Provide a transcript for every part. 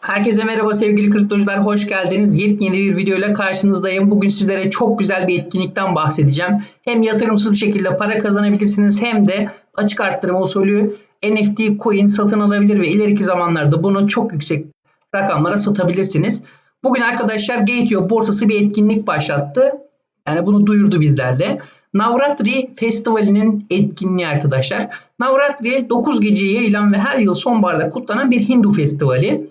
Herkese merhaba sevgili kriptocular, hoş geldiniz. Yepyeni bir video ile karşınızdayım. Bugün sizlere çok güzel bir etkinlikten bahsedeceğim. Hem yatırımsız bir şekilde para kazanabilirsiniz hem de açık arttırma usulü NFT coin satın alabilir ve ileriki zamanlarda bunu çok yüksek rakamlara satabilirsiniz. Bugün arkadaşlar Gate.io borsası bir etkinlik başlattı. Yani bunu duyurdu bizlerle. Navratri Festivali'nin etkinliği arkadaşlar. Navratri 9 geceye yayılan ve her yıl sonbaharda kutlanan bir Hindu festivali.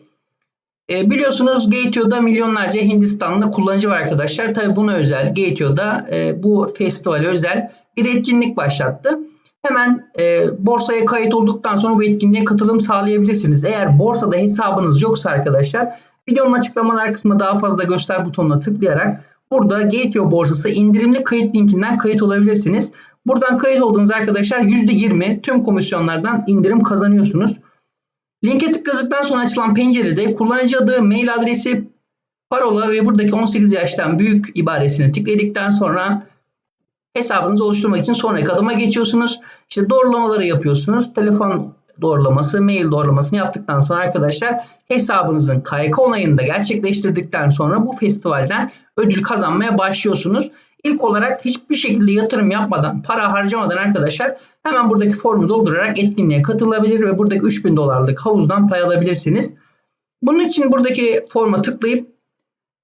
E, biliyorsunuz Gateo'da milyonlarca Hindistanlı kullanıcı var arkadaşlar. Tabi buna özel Gateo'da e, bu festivale özel bir etkinlik başlattı. Hemen e, borsaya kayıt olduktan sonra bu etkinliğe katılım sağlayabilirsiniz. Eğer borsada hesabınız yoksa arkadaşlar videonun açıklamalar kısmına daha fazla göster butonuna tıklayarak burada Gateo borsası indirimli kayıt linkinden kayıt olabilirsiniz. Buradan kayıt olduğunuz arkadaşlar %20 tüm komisyonlardan indirim kazanıyorsunuz. Linke tıkladıktan sonra açılan pencerede kullanıcı adı, mail adresi, parola ve buradaki 18 yaştan büyük ibaresini tıkladıktan sonra hesabınızı oluşturmak için sonraki adıma geçiyorsunuz. İşte doğrulamaları yapıyorsunuz. Telefon doğrulaması, mail doğrulamasını yaptıktan sonra arkadaşlar hesabınızın KYK onayını da gerçekleştirdikten sonra bu festivalden ödül kazanmaya başlıyorsunuz. İlk olarak hiçbir şekilde yatırım yapmadan, para harcamadan arkadaşlar hemen buradaki formu doldurarak etkinliğe katılabilir ve buradaki 3000 dolarlık havuzdan pay alabilirsiniz. Bunun için buradaki forma tıklayıp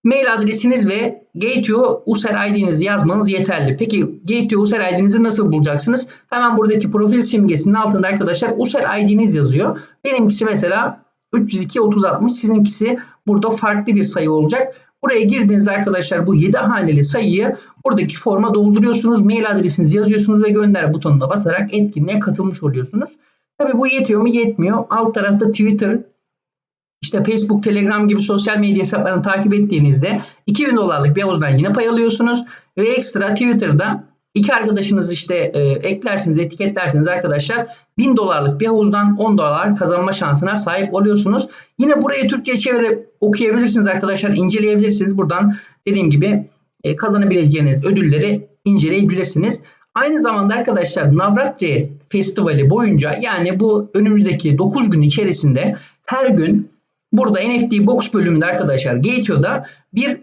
mail adresiniz ve Gateo user ID'nizi yazmanız yeterli. Peki Gateo user ID'nizi nasıl bulacaksınız? Hemen buradaki profil simgesinin altında arkadaşlar user ID'niz yazıyor. Benimkisi mesela 302 3060 sizinkisi burada farklı bir sayı olacak. Buraya girdiğinizde arkadaşlar bu 7 haneli sayıyı buradaki forma dolduruyorsunuz. Mail adresinizi yazıyorsunuz ve gönder butonuna basarak etkinliğe katılmış oluyorsunuz. Tabi bu yetiyor mu? Yetmiyor. Alt tarafta Twitter, işte Facebook, Telegram gibi sosyal medya hesaplarını takip ettiğinizde 2000 dolarlık bir havuzdan yine pay alıyorsunuz. Ve ekstra Twitter'da iki arkadaşınız işte e, eklersiniz, etiketlersiniz arkadaşlar 1000 dolarlık bir havuzdan 10 dolar kazanma şansına sahip oluyorsunuz. Yine burayı Türkçe çevirerek okuyabilirsiniz arkadaşlar, inceleyebilirsiniz. Buradan dediğim gibi e, kazanabileceğiniz ödülleri inceleyebilirsiniz. Aynı zamanda arkadaşlar Navratri Festivali boyunca yani bu önümüzdeki 9 gün içerisinde her gün burada NFT Box bölümünde arkadaşlar Gateo'da bir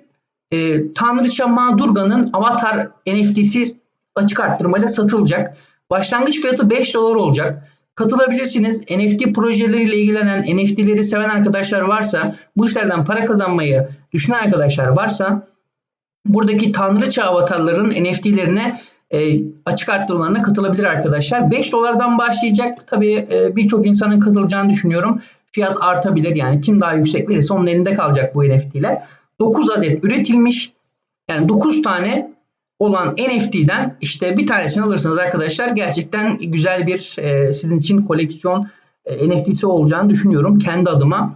e, Tanrıça Madurga'nın avatar NFT'si açık arttırmayla satılacak. Başlangıç fiyatı 5 dolar olacak. Katılabilirsiniz. NFT projeleriyle ilgilenen, NFT'leri seven arkadaşlar varsa, bu işlerden para kazanmayı düşünen arkadaşlar varsa buradaki tanrıça avatarların NFT'lerine e, açık arttırmalarına katılabilir arkadaşlar. 5 dolardan başlayacak. Tabii e, birçok insanın katılacağını düşünüyorum. Fiyat artabilir. Yani kim daha yüksek verirse onun elinde kalacak bu NFT'ler. 9 adet üretilmiş. Yani 9 tane olan NFT'den işte bir tanesini alırsanız arkadaşlar gerçekten güzel bir e, sizin için koleksiyon e, NFT'si olacağını düşünüyorum kendi adıma.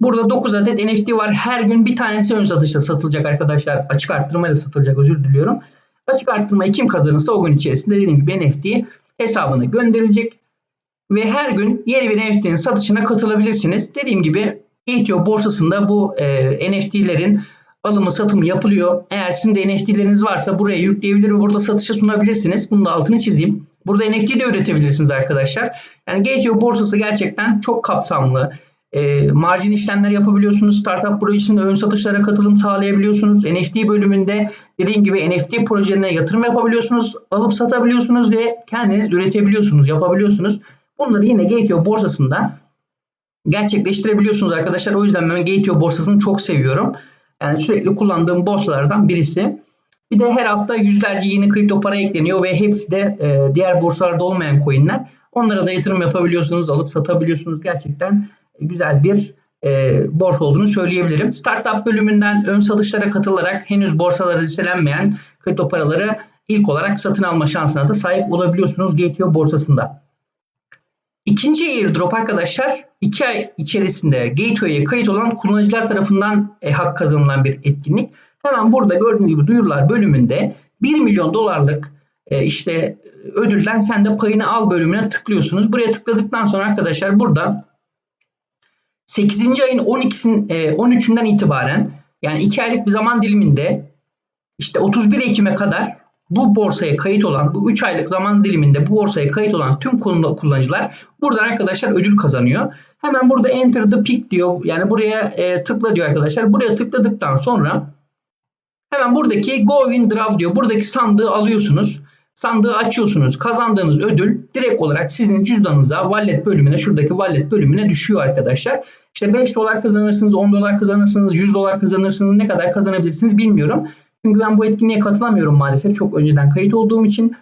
Burada 9 adet NFT var. Her gün bir tanesi ön satışta satılacak arkadaşlar. Açık arttırmayla satılacak özür diliyorum. Açık arttırmayı kim kazanırsa o gün içerisinde dediğim gibi NFT hesabına gönderilecek. Ve her gün yeni bir NFT'nin satışına katılabilirsiniz. Dediğim gibi ETO borsasında bu e, NFT'lerin alımı satımı yapılıyor. Eğer sizin de NFT'leriniz varsa buraya yükleyebilir ve burada satışa sunabilirsiniz. Bunu da altını çizeyim. Burada NFT de üretebilirsiniz arkadaşlar. Yani GTO borsası gerçekten çok kapsamlı. E, marjin işlemler yapabiliyorsunuz. Startup projesinde ön satışlara katılım sağlayabiliyorsunuz. NFT bölümünde dediğim gibi NFT projelerine yatırım yapabiliyorsunuz. Alıp satabiliyorsunuz ve kendiniz üretebiliyorsunuz, yapabiliyorsunuz. Bunları yine Gateo borsasında gerçekleştirebiliyorsunuz arkadaşlar. O yüzden ben Gateo borsasını çok seviyorum. Yani sürekli kullandığım borsalardan birisi. Bir de her hafta yüzlerce yeni kripto para ekleniyor ve hepsi de e, diğer borsalarda olmayan coinler. Onlara da yatırım yapabiliyorsunuz, alıp satabiliyorsunuz. Gerçekten güzel bir e, borsa olduğunu söyleyebilirim. Startup bölümünden ön satışlara katılarak henüz borsalara listelenmeyen kripto paraları ilk olarak satın alma şansına da sahip olabiliyorsunuz Gateo borsasında. İkinci airdrop arkadaşlar 2 ay içerisinde Gateway'e kayıt olan kullanıcılar tarafından e, hak kazanılan bir etkinlik. Hemen burada gördüğünüz gibi duyurular bölümünde 1 milyon dolarlık e, işte ödülden sen de payını al bölümüne tıklıyorsunuz. Buraya tıkladıktan sonra arkadaşlar burada 8. ayın 12'sin e, 13'ünden itibaren yani 2 aylık bir zaman diliminde işte 31 Ekim'e kadar bu borsaya kayıt olan bu 3 aylık zaman diliminde bu borsaya kayıt olan tüm kullan- kullanıcılar buradan arkadaşlar ödül kazanıyor. Hemen burada enter the pick diyor. Yani buraya e, tıkla diyor arkadaşlar. Buraya tıkladıktan sonra hemen buradaki go win draw diyor. Buradaki sandığı alıyorsunuz. Sandığı açıyorsunuz. Kazandığınız ödül direkt olarak sizin cüzdanınıza wallet bölümüne şuradaki wallet bölümüne düşüyor arkadaşlar. İşte 5 dolar kazanırsınız, 10 dolar kazanırsınız, 100 dolar kazanırsınız. Ne kadar kazanabilirsiniz bilmiyorum. Çünkü ben bu etkinliğe katılamıyorum maalesef. Çok önceden kayıt olduğum için.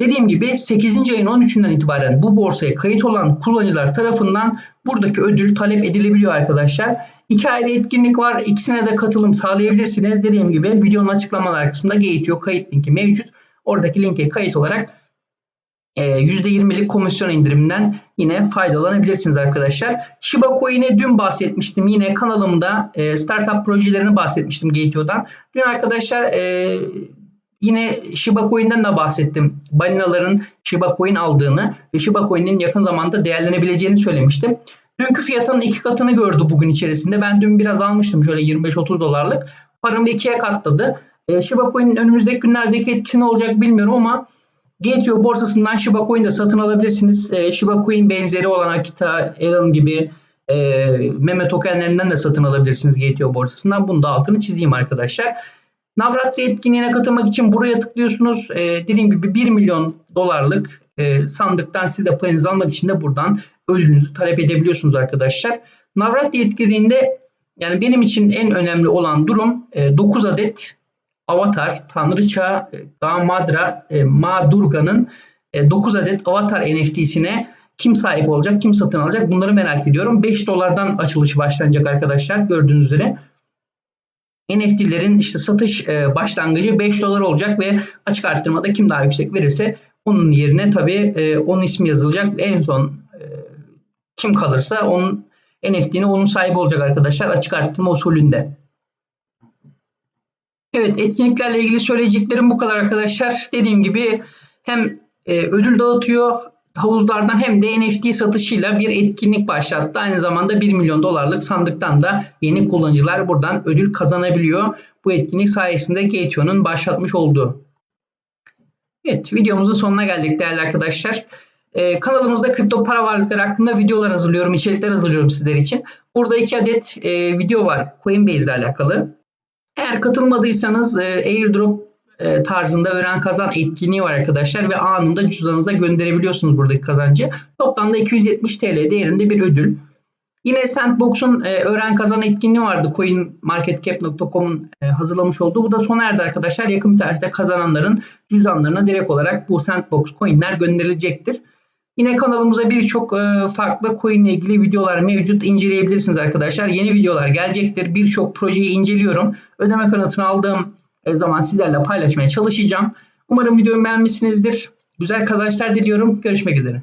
Dediğim gibi 8. ayın 13'ünden itibaren bu borsaya kayıt olan kullanıcılar tarafından buradaki ödül talep edilebiliyor arkadaşlar. İki ayrı etkinlik var. İkisine de katılım sağlayabilirsiniz. Dediğim gibi videonun açıklamalar kısmında Gate.io kayıt linki mevcut. Oradaki linke kayıt olarak %20'lik komisyon indiriminden yine faydalanabilirsiniz arkadaşlar. Shiba Coin'e dün bahsetmiştim. Yine kanalımda e, startup projelerini bahsetmiştim Gate.io'dan. Dün arkadaşlar e, yine Shiba Coin'den de bahsettim. Balinaların Shiba Coin aldığını ve Shiba Coin'in yakın zamanda değerlenebileceğini söylemiştim. Dünkü fiyatının iki katını gördü bugün içerisinde. Ben dün biraz almıştım şöyle 25-30 dolarlık. Paramı ikiye katladı. E, Shiba Coin'in önümüzdeki günlerdeki etkisi ne olacak bilmiyorum ama Gate.io borsasından Shiba Coin de satın alabilirsiniz. E, Shiba Coin benzeri olan Akita, Elon gibi e, meme tokenlerinden de satın alabilirsiniz Gate.io borsasından. Bunu da altını çizeyim arkadaşlar. Navratri etkinliğine katılmak için buraya tıklıyorsunuz. E, dediğim gibi 1 milyon dolarlık e, sandıktan siz de payınızı almak için de buradan ödülünüzü talep edebiliyorsunuz arkadaşlar. Navratri etkinliğinde yani benim için en önemli olan durum e, 9 adet Avatar, Tanrıça, e, Gamadra, e, Ma Durga'nın e, 9 adet Avatar NFT'sine kim sahip olacak, kim satın alacak bunları merak ediyorum. 5 dolardan açılışı başlanacak arkadaşlar gördüğünüz üzere. NFT'lerin işte satış e, başlangıcı 5 dolar olacak ve açık arttırmada kim daha yüksek verirse onun yerine tabii e, onun ismi yazılacak. En son e, kim kalırsa onun NFT'ni onun sahibi olacak arkadaşlar açık arttırma usulünde. Evet etkinliklerle ilgili söyleyeceklerim bu kadar arkadaşlar. Dediğim gibi hem e, ödül dağıtıyor havuzlardan hem de NFT satışıyla bir etkinlik başlattı. Aynı zamanda 1 milyon dolarlık sandıktan da yeni kullanıcılar buradan ödül kazanabiliyor. Bu etkinlik sayesinde Gateo'nun başlatmış olduğu. Evet videomuzun sonuna geldik değerli arkadaşlar. Ee, kanalımızda kripto para varlıkları hakkında videolar hazırlıyorum, içerikler hazırlıyorum sizler için. Burada iki adet e, video var Coinbase ile alakalı. Eğer katılmadıysanız e, airdrop e, tarzında öğren kazan etkinliği var arkadaşlar ve anında cüzdanınıza gönderebiliyorsunuz buradaki kazancı. Toplamda 270 TL değerinde bir ödül. Yine Sandbox'un e, öğren kazan etkinliği vardı. CoinMarketCap.com'un e, hazırlamış olduğu. Bu da sona erdi arkadaşlar. Yakın bir tarihte kazananların cüzdanlarına direkt olarak bu Sandbox coinler gönderilecektir. Yine kanalımıza birçok e, farklı coin ile ilgili videolar mevcut. inceleyebilirsiniz arkadaşlar. Yeni videolar gelecektir. Birçok projeyi inceliyorum. Ödeme kanıtını aldığım e, zaman sizlerle paylaşmaya çalışacağım. Umarım videomu beğenmişsinizdir. Güzel kazançlar diliyorum. Görüşmek üzere.